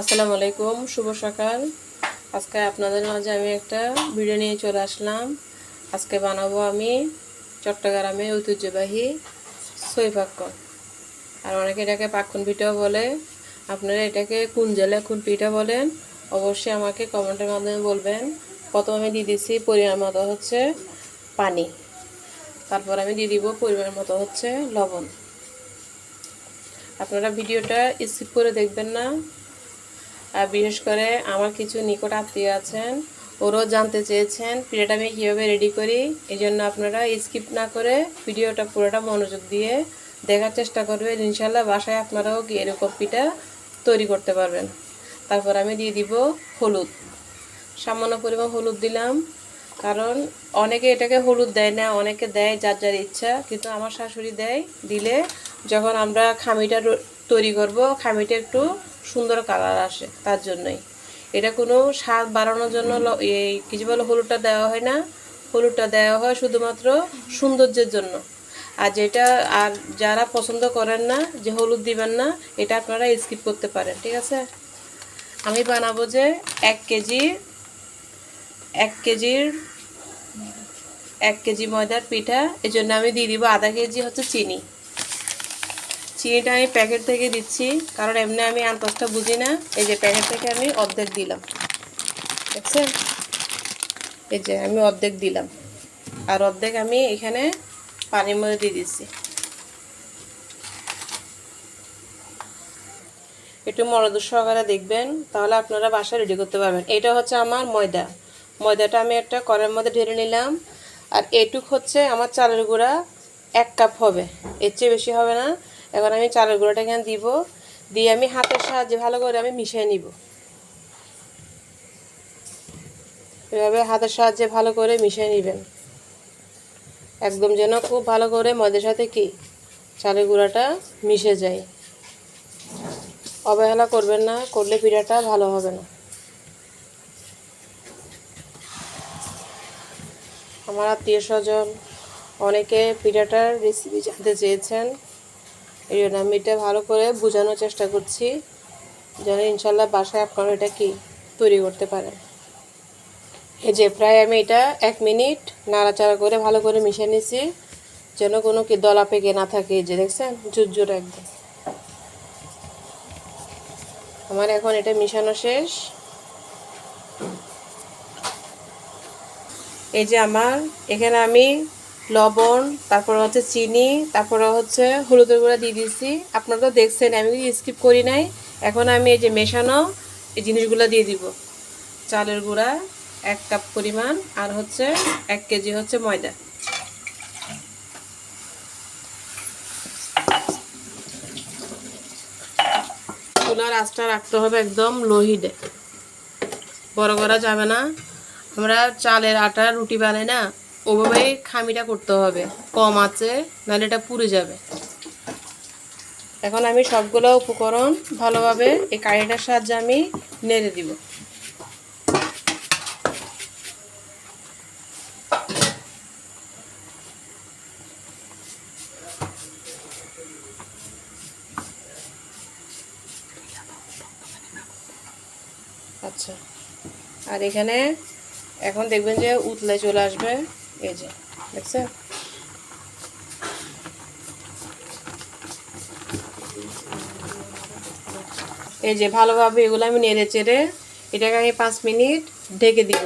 আসসালামু আলাইকুম, শুভ সকাল। আজকে আপনাদের মাঝে আমি একটা ভিডিও নিয়ে চলে আসলাম। আজকে বানাবো আমি চট্টগ্রামে ঐতিহ্যবাহী সই পাক্কন আর অনেকে এটাকে পাক্কন পিঠাও বলে। আপনারা এটাকে কোন জেলায় কোন পিঠা বলেন, অবশ্যই আমাকে কমেন্টের মাধ্যমে বলবেন। প্রথম আমি দিয়ে দিচ্ছি পরিমাণ মতো হচ্ছে পানি। তারপর আমি দিয়ে দিব পরিমাণ মতো হচ্ছে লবণ। আপনারা ভিডিওটা স্কিপ করে দেখবেন না। বিশেষ করে আমার কিছু নিকট আত্মীয় আছেন, ওরাও জানতে চেয়েছেন। পিঠাটা আমি কীভাবে রেডি করি এই জন্য আপনারা স্কিপ না করে ভিডিওটা পুরোটা মনোযোগ দিয়ে দেখার চেষ্টা করবেন। ইনশাল্লাহ বাসায় আপনারাও কি এরকম পিঠা তৈরি করতে পারবেন। তারপর আমি দিয়ে দিব হলুদ। সামান্য পরিমাণ হলুদ দিলাম, কারণ অনেকে এটাকে হলুদ দেয় না, অনেকে দেয় যার যার ইচ্ছা, কিন্তু আমার শাশুড়ি দেয়। দিলে যখন আমরা খামিটা তৈরি করব, খামিটা একটু সুন্দর কালার আসে তার জন্যই। এটা কোনো স্বাদ বাড়ানোর জন্য এই কিছু বলে, হলুদটা দেওয়া হয় না? হলুদটা দেওয়া হয় শুধুমাত্র সৌন্দর্যের জন্য। আর যেটা, আর যারা পছন্দ করেন না, যে হলুদ দিবেন না, এটা আপনারা স্কিপ করতে পারেন, ঠিক আছে? আমি বানাবো যে এক কেজি, এক কেজির, এক কেজি ময়দার পিঠা এই জন্য আমি দিয়ে দিব আধা কেজি হচ্ছে চিনি। চিনিটা আমি প্যাকেট থেকে দিচ্ছি, কারণ এমনি আমি আনপাসটা বুঝি না। এই যে প্যাকেট থেকে আমি অর্ধেক দিলাম। দেখছেন? এই যে আমি অর্ধেক দিলাম। আর অর্ধেক আমি এখানে পানির মধ্যে দিয়ে দিচ্ছি। একটু মনোযোগ সহকারে দেখবেন, তাহলে আপনারা বাসা রেডি করতে পারবেন। এটা হচ্ছে আমার ময়দা। ময়দাটা আমি একটা কড়াইয়ের মধ্যে ঢেলে নিলাম। আর এটুক হচ্ছে আমার চালের গুঁড়া এক কাপ হবে। এর চেয়ে বেশি হবে না। এখন আমি চালের গুঁড়োটা এখানে দিব। দিয়ে আমি হাতের সাহায্যে ভালো করে আমি মিশিয়ে নিব। এভাবে হাতের সাহায্যে ভালো করে মিশিয়ে নেবেন। একদম যেন খুব ভালো করে ময়দের সাথে কি চালের গুঁড়াটা মিশে যায়। অবহেলা করবেন না, করলে পিঠাটা ভালো হবে না। আমার আত্মীয় স্বজন অনেকে পিঠাটার রেসিপি জানতে চেয়েছেন। এই জন্য আমি এটা ভালো করে বোঝানোর চেষ্টা করছি, যেন ইনশাল্লাহ বাসায় আপনারা এটা কি তৈরি করতে পারেন। এই যে প্রায় আমি এটা এক মিনিট নাড়াচাড়া করে ভালো করে মিশিয়ে নিয়েছি, যেন কোনো কি দলা পেকে না থাকে। যে দেখছেন জুরজুর একদম। আমার এখন এটা মিশানো শেষ। এই যে আমার, এখানে আমি লবণ, তারপর হচ্ছে চিনি, তারপরে হচ্ছে হলুদের গুঁড়া দিয়ে দিয়েছি। আপনারা তো দেখছেন, আমি স্কিপ করি নাই। এখন আমি এই যে মেশানো এই জিনিসগুলো দিয়ে দিব। চালের গুঁড়া এক কাপ পরিমাণ আর হচ্ছে এক কেজি হচ্ছে ময়দা। চুলার আঁচটা রাখতে হবে একদম লো হিটে বড় করা যাবে না। আমরা চালের আটা রুটি বানাই না। ওভাবেই খামিটা করতে হবে। কম আছে, নাহলে এটা পুড়ে যাবে। এখন আমি সবগুলো উপকরণ ভালোভাবে এই কাঁড়িটার সাহায্যে আমি নেড়ে দিব। আচ্ছা। আর এখানে এখন দেখবেন যে উতলে চলে আসবে। এই যে, দেখছেন? এই যে, ভালোভাবে এগুলো আমি নেড়ে চেড়ে এটাকে আমি পাঁচ মিনিট ঢেকে দিব।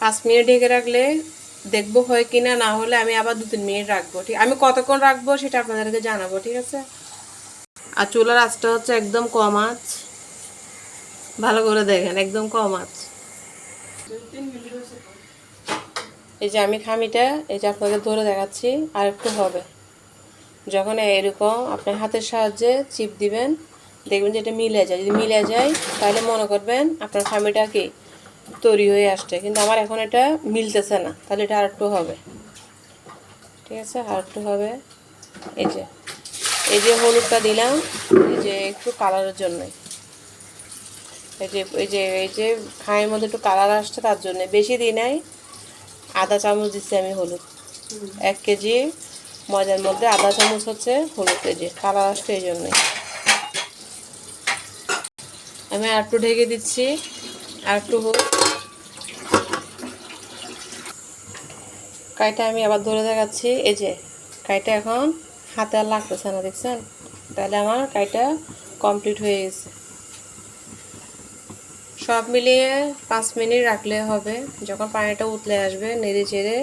পাঁচ মিনিট ঢেকে রাখলে দেখব হয় কিনা, না হলে আমি আবার দু তিন মিনিট রাখব, ঠিক? আমি কতক্ষণ রাখব সেটা আপনাদেরকে জানাব, ঠিক আছে? আর চুলার আঁচটা হচ্ছে একদম কম আঁচ। ভালো করে দেখেন, একদম কম আছে এই যে আমি খামিটা, এই যে আপনাকে ধরে দেখাচ্ছি আর একটু হবে। যখন এরকম আপনি হাতের সাহায্যে চিপ দিবেন, দেখবেন যে এটা মিলে যায়। যদি মিলে যায়, তাহলে মনে করবেন আপনার খামিটা কি তৈরি হয়ে আসছে। কিন্তু আমার এখন এটা মিলতেছে না। তাহলে এটা আর একটু হবে। ঠিক আছে? আর একটু হবে। এই যে এই যে হলুদটা দিলাম, এই যে একটু কালারের জন্যই এই যে এই যে এই যে খায়ের মধ্যে একটু কালার আসছে, তার জন্য। বেশি দিই নাই। আধা চামচ দিচ্ছি আমি হলুদ। এক কেজি ময়দার মধ্যে আধা চামচ হচ্ছে হলুদ কেজি কালার আসছে এই জন্যই। আমি আর একটু ঢেকে দিচ্ছি, আর একটু হোক কাইটা আমি আবার ধরে দেখাচ্ছি, এই যে কাইটা এখন হাতে আর লাগতেছে না, দেখছেন? তাহলে আমার কাইটা কমপ্লিট হয়ে গেছে। সব মিলিয়ে পাঁচ মিনিট রাখলে হবে। যখন পানিটা উতলে আসবে, নেড়ে চেড়ে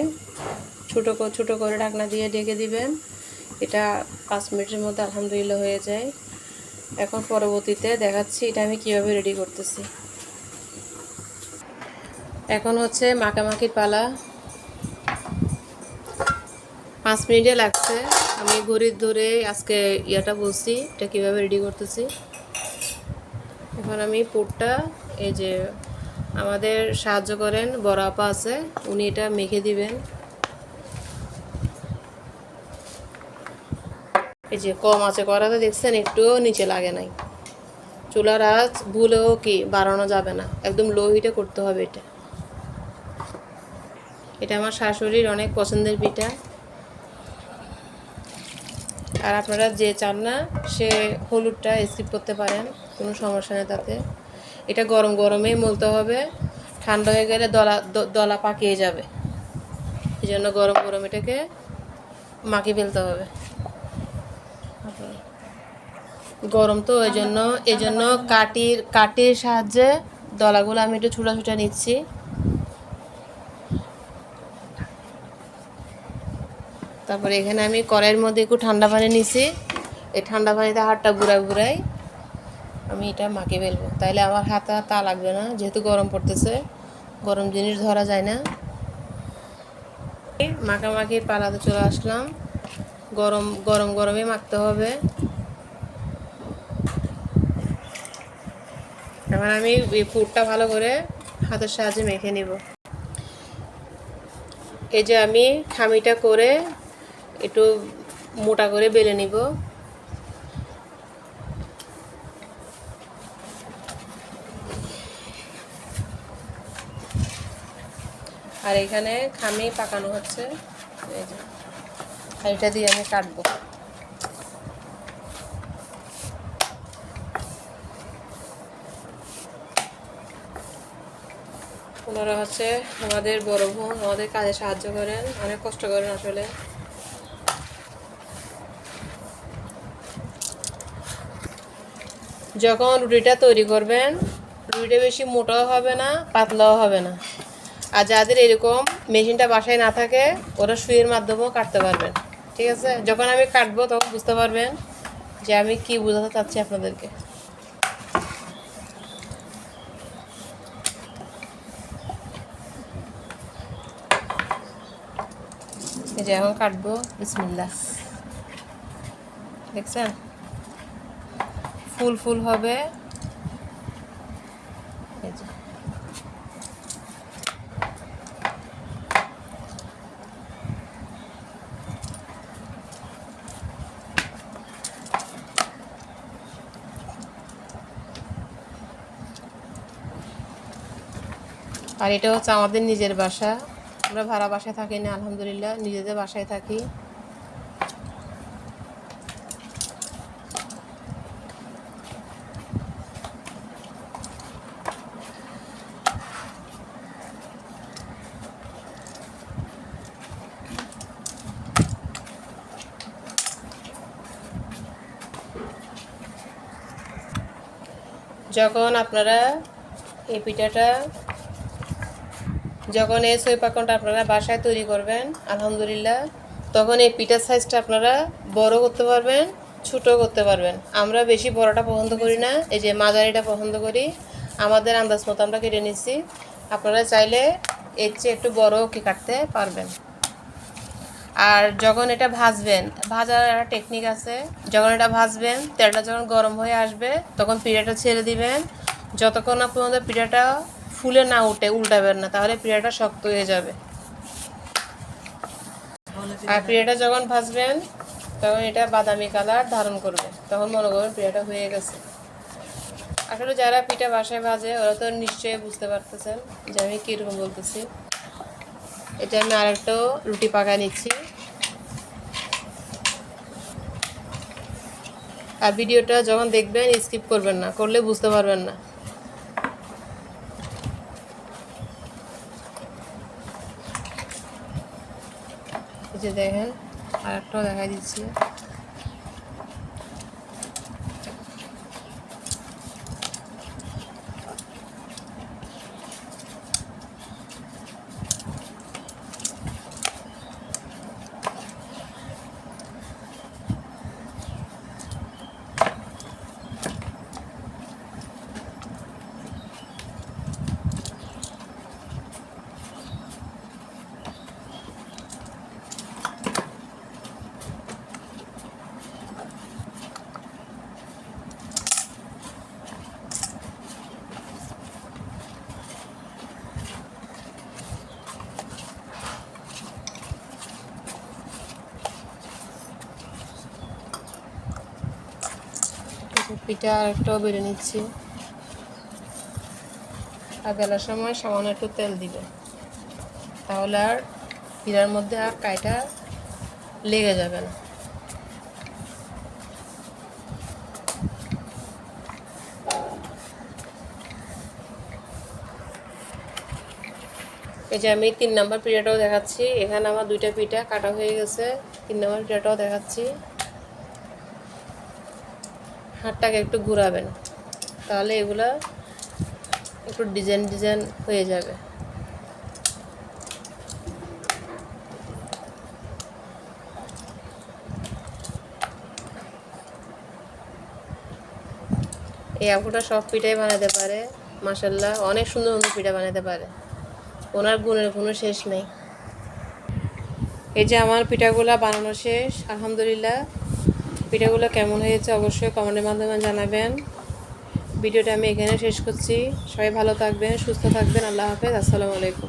ছোটো ছোটো করে ঢাকনা দিয়ে ডেকে দিবেন। এটা পাঁচ মিনিটের মধ্যে আলহামদুলিল্লাহ হয়ে যায়। এখন পরবর্তীতে দেখাচ্ছি এটা আমি কীভাবে রেডি করতেছি। এখন হচ্ছে মাখামাখির পালা। পাঁচ মিনিটে লাগছে। আমি ঘড়ির ধরে আজকে ইয়েটা বলছি, এটা কীভাবে রেডি করতেছি। এখন আমি পুরটা, এই যে আমাদের সাহায্য করেন, বড় আপা আছে, উনি এটা মেখে দিবেন। এই যে কম আছে করাতে দেখছেন একটুও নিচে লাগে নাই। চুলার আজ ভুলেও কি বাড়ানো যাবে না, একদম লো হিটে করতে হবে এটা। এটা আমার শাশুড়ির অনেক পছন্দের পিঠা। আর আপনারা যে চান না, সে হলুদটা স্কিপ করতে পারেন। কোনো সমস্যা নেই তাতে। এটা গরম গরমেই মলতে হবে। ঠান্ডা হয়ে গেলে দলা দলা পাকিয়ে যাবে। এই জন্য গরম গরম এটাকে মাখিয়ে ফেলতে হবে। গরম তো ওই জন্য, এই জন্য কাটির কাটির সাহায্যে দলাগুলো আমি একটু ছুটা ছুটা নিচ্ছি। তারপরে এখানে আমি কড়াইয়ের মধ্যে একটু ঠান্ডা পানি নিছি। এই ঠান্ডা পানিতে হাতটা ঘুরাই ঘুরাই আমি এটা মাখিয়ে ফেলব। তাহলে আমার হাতে তা লাগবে না, যেহেতু গরম পড়তেছে। গরম জিনিস ধরা যায় না। মাখামাখির পালাতে চলে আসলাম। গরম গরম গরমে মাখতে হবে। এবার আমি এই ভালো করে হাতের সাহায্যে মেখে নিব। এই যে আমি খামিটা করে একটু মোটা করে বেলে নিব। আর এখানে খামি পাকানো হচ্ছে। এই এটা দিয়ে আমি কাটবো। ওনারা হচ্ছে আমাদের বড় বোন, আমাদের কাজে সাহায্য করেন, অনেক কষ্ট করেন আসলে। যখন রুটিটা তৈরি করবেন, রুটিটা বেশি মোটাও হবে না, পাতলাও হবে না। আর যাদের এরকম মেশিনটা বাসায় না থাকে, ওরা সুইয়ের মাধ্যমেও কাটতে পারবেন। ঠিক আছে? যখন আমি কাটবো, তখন বুঝতে পারবেন যে আমি কি বোঝাতে চাচ্ছি আপনাদেরকে। এই যে এখন কাটবো। বিসমিল্লা দেখছেন? ফুল ফুল হবে এই যে আর এটা হচ্ছে আমাদের নিজের বাসা। আমরা ভাড়া বাসায় থাকি না, আলহামদুলিল্লাহ, নিজেদের বাসায় থাকি। যখন আপনারা এই পিঠাটা যখন এই সই পাকনটা আপনারা বাসায় তৈরি করবেন, আলহামদুলিল্লাহ, তখন এই পিঠার সাইজটা আপনারা বড় করতে পারবেন ছোটো করতে পারবেন। আমরা বেশি বড়টা পছন্দ করি না, এই যে মাঝারিটা পছন্দ করি। আমাদের আন্দাজ মতো আমরা কেটে নিচ্ছি। আপনারা চাইলে এর চেয়ে একটু বড়ও কি কাটতে পারবেন। আর যখন এটা ভাজবেন, ভাজার একটা টেকনিক আছে, যখন এটা ভাজবেন, তেলটা যখন গরম হয়ে আসবে, তখন পিঠাটা ছেড়ে দিবেন। যতক্ষণ না পর্যন্ত পিঠাটা ফুলে না উঠে উল্টাবেন না, তাহলে পিঠাটা শক্ত হয়ে যাবে। আর পিঠাটা যখন ভাজবেন, তখন এটা বাদামি কালার ধারণ করবে। তখন মনে করবেন পিঠাটা হয়ে গেছে। আসলে যারা পিঠা বাসায় ভাজে, ওরা তো নিশ্চয়ই বুঝতে পারতেছেন যে আমি কীরকম বলতেছি। এটা আমি আরেকটাও রুটি পাকায় নিচ্ছি। আর ভিডিওটা যখন দেখবেন, স্কিপ করবেন না, করলে বুঝতে পারবেন না। যে দেখেন আর একটাও দেখা দিচ্ছি। পিঠা আর একটাও বেড়ে নিচ্ছি। আর বেলার সময় সামান্য একটু তেল দিবে। তাহলে আর পিঠার মধ্যে আর কাইটা লেগে যাবে না। এই যে আমি তিন নাম্বার পিঠাটাও দেখাচ্ছি। এখানে আমার দুইটা পিঠা কাটা হয়ে গেছে। তিন নাম্বার পিঠাটাও দেখাচ্ছি। হাতটাকে একটু ঘুরাবেন, তাহলে এগুলা একটু ডিজাইন ডিজাইন হয়ে যাবে। এই আপুটা সব পিঠাই বানাতে পারে মাসাল্লাহ অনেক সুন্দর সুন্দর পিঠা বানাতে পারে। ওনার গুণের কোনো শেষ নেই। এই যে আমার পিঠাগুলা বানানো শেষ, আলহামদুলিল্লাহ। পিঠাগুলো কেমন হয়েছে অবশ্যই কমেন্টের মাধ্যমে জানাবেন। ভিডিওটা আমি এখানে শেষ করছি। সবাই ভালো থাকবেন, সুস্থ থাকবেন। আল্লাহ হাফেজ। আসসালামু আলাইকুম।